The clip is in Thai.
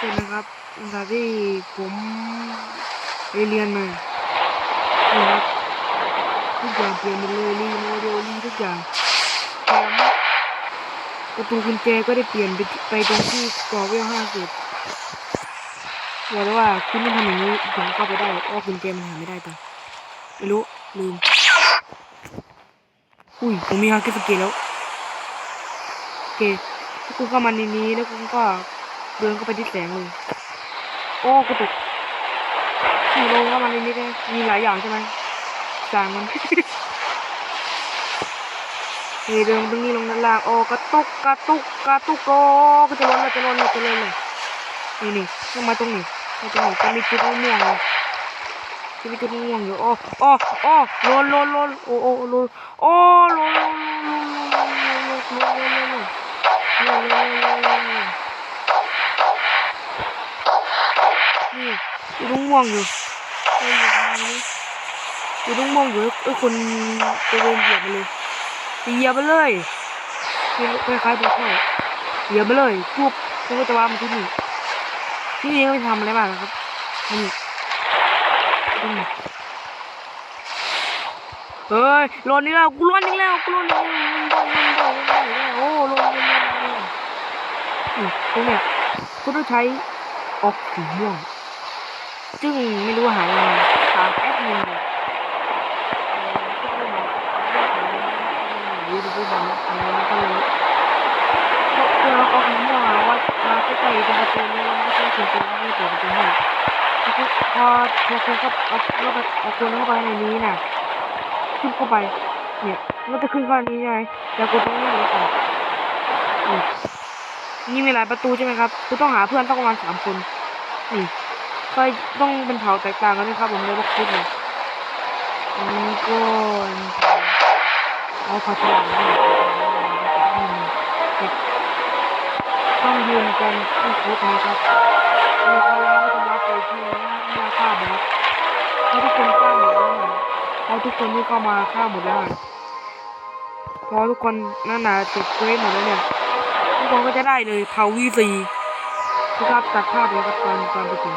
เสร็จนะครับหลังจากที่ผมไปเรียนมานี่ครับทุกอย่างเปลี่ยนหมดเลยรีโมเดลรีทุกอย่างแถมประตูกุญแจก็ได้เปลี่ยนไปไปตรงที่กรอเวลห้าสิบบอกเลยว่าคุณต้องทำอย่างนี้ถึงเข้าไปได้เพราะกุญแจมันหาไม่ได้ต่อไม่รู้ลืมอุ้ยผมมีฮาร์ดสเกตแล้วโอเคถ้าคุณเข้ามาในนี้แล้วคุณก็ เดินเข้าไปที่แสงเลย โอ้กระตุกขี่ลงเข้ามาในนี้ได้มีหลายอย่างใช่ไหมจางมันเฮ้ยเดินตรงนี้ลงด้านล่างโอ้กระตุกกระตุกกระตุกโอ้ก็จะล้นเลยจะล้นเลยจะล้นเลยนี่นี่ต้องมาตรงนี้มาตรงนี้จะมีจุดม่วงเลยจะมีจุดม่วงอยู่โอ้โอ้โอ้ล้นล้นล้นโอ้โอ้ล้นโอ้ล้นล้นล้นล้นล้นล้นล้น จุดม่วงอยู่เฮ้ยอยู่ตรงนี้จุดม่วงอยู่ไอ้คนไปเดินเหยียบมาเลยเหยียบไปเลยคล้ายๆตัวเข้าเหยียบไปเลยปุ๊บควก็จะวางมาที่นี่ที่นี่ไม่ทำอะไรมากครับนี่เฮ้ยโลนนี่แล้วกูโลนนี่แล้วกูโลนนี่แล้วโอ้โลนนี่แล้อนนี่แล้วนี่ตรงเนี้ยก็ต้องใช้ออกสีม่วง ซึ่งไม่รู้หายังไงถามแอดมินเลยยูทูบเบอร์บอกอะไรก็เลยเพื่อเอาของม่วงว่ามาใกล้ๆตรงประตูนี้แล้วก็ต้องถึงตรงนี้เปิดประตูให้พอพอคุณก็เอาเอาเอาคนเข้าไปในนี้น่ะขึ้นเข้าไป เนี่ยมันจะขึ้นเข้านี้ใช่ไหมแล้วกดตรงนี้แล้วออกนี่มีหลายประตูใช่ไหมครับคุณต้องหาเพื่อนต้องประมาณสามคนนี่ ก็ต้องเป็นเผาแตกต่างกันนะครับผมเลยบอกคุณเลยอันนี้ก็เอาผัดฉลามต้องยืนกันที่คุกนะครับมีเขาแล้วก็จะรับไปที่ราคาบอสเขาทุกคนฆ่าหมดแล้วนะเขาทุกคนที่เข้ามาฆ่าหมดแล้วพอทุกคนนั่นน่ะเสร็จเควสหมดแล้วเนี่ยทุกคนก็จะได้เลยเผาวีซีนะครับตัดภาพเลยครับตอนตอนไปถึง